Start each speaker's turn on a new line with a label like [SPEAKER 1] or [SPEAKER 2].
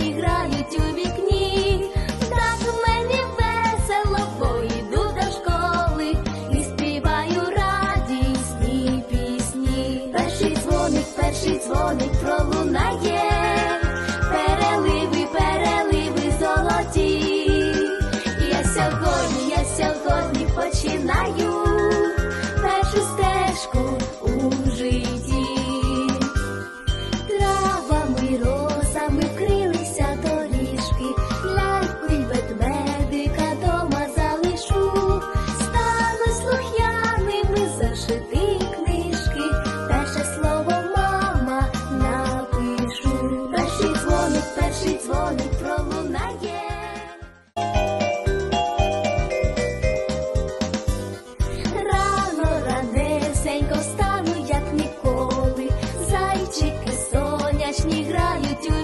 [SPEAKER 1] грають у вікні, так мені весело, бо до школи і співаю радісні пісні. Перший дзвоник, перший дзвоник пролунає, переливи, переливи золоті. Я сьогодні, я сьогодні починаю. Сонячні грають